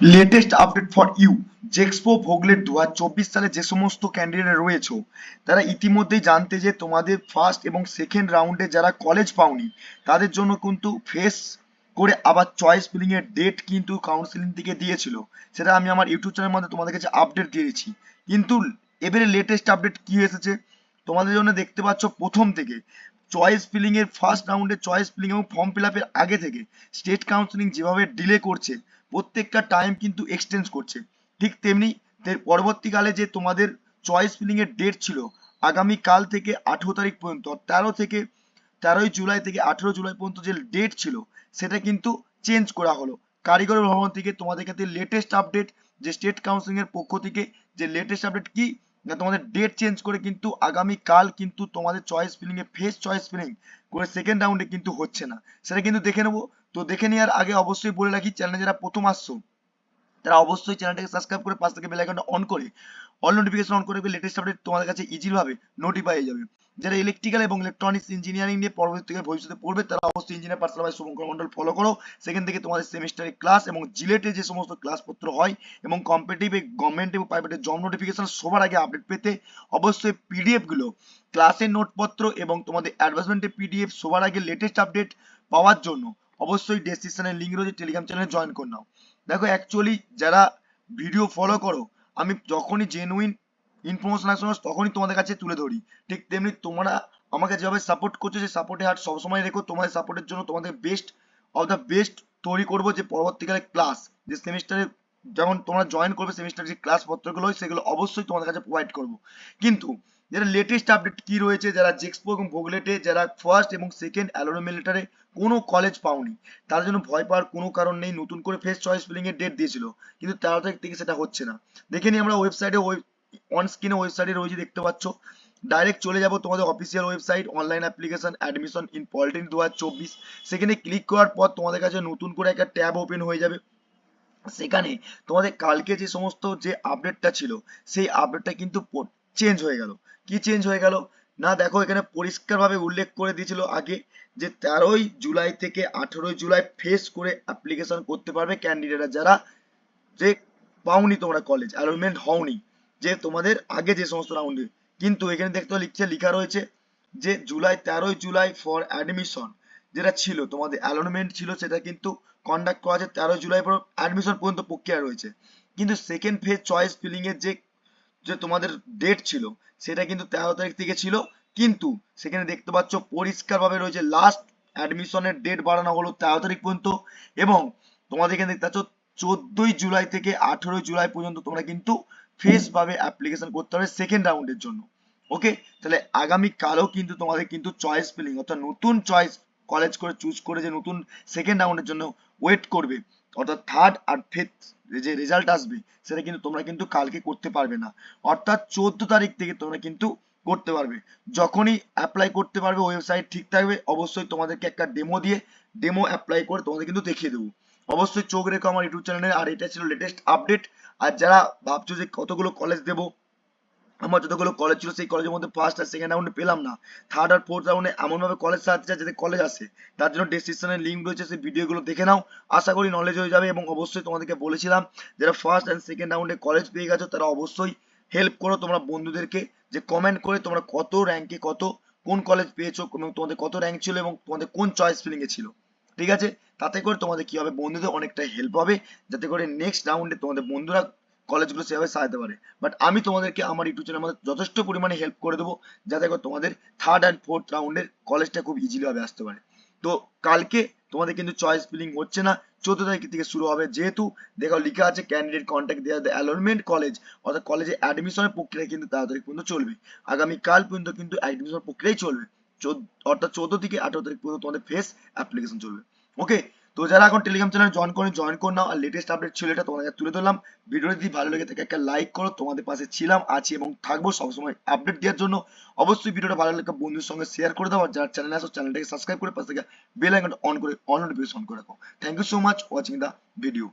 Latest update for you জেক্সপো ভোগলেট দু সালে যে সমস্ত ক্যান্ডিডেট রয়েছে, তারা ইতিমধ্যেই জানতে যে তোমাদের ফার্স্ট এবং সেকেন্ড রাউন্ডে যারা কলেজ পাওনি, তাদের জন্য কিন্তু ফেস করে আবার চয়েস ফিলিং এর ডেট কিন্তু কাউন্সিলিং থেকে দিয়েছিল। সেটা আমি আমার ইউটিউব চ্যানেলের মধ্যে তোমাদের কাছে আপডেট দিয়েছি কিন্তু এবারে লেটেস্ট আপডেট কি এসেছে, তোমাদের জন্য দেখতে পাচ্ছ প্রথম থেকে। চয়েস ফিলিং এর ফার্স্ট রাউন্ডে চয়েস ফিলিং এবং ফর্ম ফিল আপের আগে থেকে স্টেট কাউন্সিলিং যেভাবে ডিলে করছে, প্রত্যেকটা টাইম কিন্তু এক্সটেন্স করছে। ঠিক তেমনি পরবর্তীকালে যে তোমাদের চয়েস ফিলিং এর ডেট ছিল আগামী কাল থেকে আঠেরো তারিখ পর্যন্ত তেরো থেকে, তেরোই জুলাই থেকে আঠেরো জুলাই পর্যন্ত যে ডেট ছিল, সেটা কিন্তু চেঞ্জ করা হলো। কারিগরি ভবন থেকে তোমাদের কাছে লেটেস্ট আপডেট যে স্টেট কাউন্সিলিং এর পক্ষ থেকে যে লেটেস্ট আপডেট কি না, তোমাদের ডেট চেঞ্জ করে কিন্তু আগামী কাল কিন্তু তোমাদের চয়েস ফিলিং এ ফেস চয়েস ফিলিং করে সেকেন্ড রাউন্ডে কিন্তু হচ্ছে না। সেটা কিন্তু দেখে নেব। তো দেখে নেওয়ার আগে অবশ্যই বলে রাখি চ্যানেলে যারা প্রথম আসছো তারা অবশ্যই চ্যানেলটাকে সাবস্ক্রাইব করে পাশ থেকে বেল আইকনটা অন করে অল নোটিফিকেশন অন করে লেটেস্ট আপডেট তোমাদের কাছে ইজি ভাবে নোটিফাই হয়ে যাবে। যারা ইলেকট্রিক্যাল এবং ইলেকট্রনিক্স ইঞ্জিনিয়ারিং নিয়ে পরবর্তী থেকে ভবিষ্যতে পড়বে, তারা অবশ্যই engineer personal by Shubhankar Mondal follow করো। সেখান থেকে তোমাদের সেমিস্টারের ক্লাস এবং জিলেটে যে সমস্ত ক্লাস পত্র হয় এবং কম্পিটিভ গভর্নমেন্ট এবং প্রাইভেটের জব নোটিফিকেশন সবার আগে আপডেট পেতে অবশ্যই পিডিএফগুলো ক্লাসের নোটপত্র এবং তোমাদের অ্যাডভার্টাইজমেন্টের পিডিএফ সবার আগে লেটেস্ট আপডেট পাওয়ার জন্য অবশ্যই ডেসক্রিপশনের লিঙ্ক রয়েছে টেলিগ্রাম চ্যানেলে জয়েন করে নাও। দেখো অ্যাকচুয়ালি যারা ভিডিও ফলো করো, আমি যখনই জেনুইন ইনফরমেশন আসে তখনই তোমাদের কাছে তুলে ধরি। ঠিক তেমনি তোমরা আমাকে যেভাবে সাপোর্ট করছ, সেই সাপোর্টে হাট সবসময় রেখো, তোমাদের সাপোর্টের জন্য তোমাদের বেস্ট অফ দ্য বেস্ট তৈরি করব যে পরবর্তীকালে ক্লাস যে সেমিস্টারে যেমন তোমরা জয়েন করবে সেমিস্টার যে ক্লাস পত্রগুলো হয়, সেগুলো অবশ্যই তোমাদের কাছে প্রোভাইড করব। কিন্তু যেটা লেটেস্ট আপডেট কি রয়েছে, যারা জেক্সপো এবং ভোগলেটে যারা ফার্স্ট এবং সেকেন্ড অ্যালোনোমিলিটারে কোনো কলেজ পাওনি তার জন্য ভয় পাওয়ার কোনো কারণ নেই, নতুন করে ফেস চয়েস ফিলিং এর ডেট দিয়েছিল, কিন্তু তারিখ থেকে সেটা হচ্ছে না। দেখে নিই আমরা ওয়েবসাইটে অন স্ক্রিনে ওয়েবসাইটে রয়েছে, দেখতে পাচ্ছ। ডাইরেক্ট চলে যাব তোমাদের official website online application admission in polytechnic দু সেখানে ক্লিক করার পর তোমাদের কাছে নতুন করে একটা ট্যাব ওপেন হয়ে যাবে। সেখানে তোমাদের কালকে যে সমস্ত যে আপডেটটা ছিল, সেই আপডেটটা কিন্তু চেঞ্জ হয়ে গেল। কি চেঞ্জ হয়ে গেল? না, দেখো, এখানে পরিষ্কারভাবে উল্লেখ করে দিয়েছিল আগে যে তেরোই জুলাই থেকে আঠেরোই জুলাই ফেস করে অ্যাপ্লিকেশন করতে পারবে ক্যান্ডিডেটরা যারা যে পাওনি তোমরা কলেজ অ্যালটমেন্ট হওনি, যে তোমাদের আগে যে সমস্ত রাউন্ডে কিন্তু এখানে দেখতে লিখছে লেখা রয়েছে যে জুলাই, তেরোই জুলাই ফর অ্যাডমিশন যেটা ছিল, তোমাদের অ্যালটমেন্ট ছিল সেটা কিন্তু কন্ডাক্ট করা আছে তেরোই জুলাই পর অ্যাডমিশন পর্যন্ত প্রক্রিয়া রয়েছে। কিন্তু সেকেন্ড ফেজ চয়েস ফিলিং এর যে যে তোমাদের ডেট ছিল, সেটা কিন্তু তেরো তারিখ থেকে ছিল। কিন্তু সেখানে দেখতে পাচ্ছ পরিষ্কার ভাবে রয়েছে লাস্ট অ্যাডমিশনের ডেট বাড়ানো হলো তেরো তারিখ পর্যন্ত। এবং তোমাদের এখানে দেখতে পাচ্ছ চোদ্দই জুলাই থেকে আঠেরোই জুলাই পর্যন্ত তোমরা কিন্তু ফেস ভাবে অ্যাপ্লিকেশন করতে হবে সেকেন্ড রাউন্ডের জন্য। ওকে তাহলে আগামী কালও কিন্তু তোমাদের কিন্তু চয়েস ফিলিং অর্থাৎ নতুন চয়েস কলেজ করে চুজ করে যে নতুন সেকেন্ড রাউন্ডের জন্য ওয়েট করবে, অর্থাৎ থার্ড আর ফিফথ যে রেজাল্ট আসবে, সেটা কিন্তু তোমরা কিন্তু কালকে করতে পারবে না। অর্থাৎ চোদ্দ তারিখ থেকে তোমরা কিন্তু করতে পারবে। যখনই অ্যাপ্লাই করতে পারবে ওয়েবসাইট ঠিক থাকবে, অবশ্যই তোমাদেরকে একটা ডেমো দিয়ে ডেমো অ্যাপ্লাই করে তোমাদের কিন্তু দেখিয়ে দেবো। অবশ্যই চোখ রেখো আমার ইউটিউব চ্যানেলে আর এটা ছিল লেটেস্ট আপডেট আর যারা ভাবছ যে কতগুলো কলেজ দেবো আমার যতগুলো কলেজ ছিল, সেই কলেজের মধ্যে ফার্স্ট আর সেকেন্ড রাউন্ডে পেলাম না। থার্ড আর ফোর্থ রাউন্ডে এমনভাবে কলেজ সাজাতে যাতে কলেজ আসে। তার জন্য ডিসক্রিপশনে লিঙ্ক রয়েছে, সেই ভিডিওগুলো দেখে নাও। আশা করি নলেজ হয়ে যাবে এবং অবশ্যই তোমাদেরকে বলেছিলাম, যারা ফার্স্ট অ্যান্ড সেকেন্ড রাউন্ডে কলেজ পেয়ে গেছো, তারা অবশ্যই হেল্প করো তোমরা বন্ধুদেরকে, যে কমেন্ট করে তোমরা কত র্যাঙ্কে কত, কোন কলেজ পেয়েছ এবং তোমাদের কত র্যাঙ্ক ছিল এবং তোমাদের কোন চয়েস ফিলিং এ ছিল। ঠিক আছে? তাতে করে তোমাদের কি হবে? বন্ধুদের অনেকটা হেল্প হবে। যাতে করে নেক্সট রাউন্ডে তোমাদের বন্ধুরা কলেজগুলো সেভাবে সাজাতে পারে। বাট আমি তোমাদেরকে আমার ইউটিউব চ্যানেলের মধ্যে যথেষ্ট পরিমাণে হেল্প করে দেবো, যাতে করে তোমাদের থার্ড অ্যান্ড ফোর্থ রাউন্ডের কলেজটা খুব ইজিলি ভাবে আসতে পারে। তো কালকে তোমাদের কিন্তু চয়েস ফিলিং হচ্ছে না, চোদ্দ তারিখ থেকে শুরু হবে যেহেতু দেখো লেখা আছে ক্যান্ডিডেট কন্ট্যাক্ট দেওয়া অ্যালটমেন্ট কলেজ অর্থাৎ কলেজে অ্যাডমিশনের প্রক্রিয়া কিন্তু তাড়াতাড়ি পর্যন্ত চলবে। আগামী কাল পর্যন্ত কিন্তু অ্যাডমিশন প্রক্রিয়াই চলবে। অর্থাৎ চোদ্দ থেকে আঠারো তারিখ পর্যন্ত তোমাদের ফেস অ্যাপ্লিকেশন চলবে। ওকে তো যারা এখন টেলিগ্রাম চ্যানেল জয়েন করে জয়েন করে নাও আর লেটেস্ট আপডেট ছিল এটা তোমাদের তুলে ধরলাম। ভিডিওটি যদি ভালো লেগে থাকে, একটা লাইক করো। তোমাদের পাশে ছিলাম, আছি এবং থাকব সবসময় আপডেট দেওয়ার জন্য। অবশ্যই ভিডিওটা ভালো লাগলে বন্ধুর সঙ্গে শেয়ার করে দাও। আর যারা চ্যানেল আসো চ্যানেলটাকে সাবস্ক্রাইব করে পাশে থেকে বেল আইকনটা অন করে অন নোটিফিকেশন করে রাখো। Thank you so much watching the video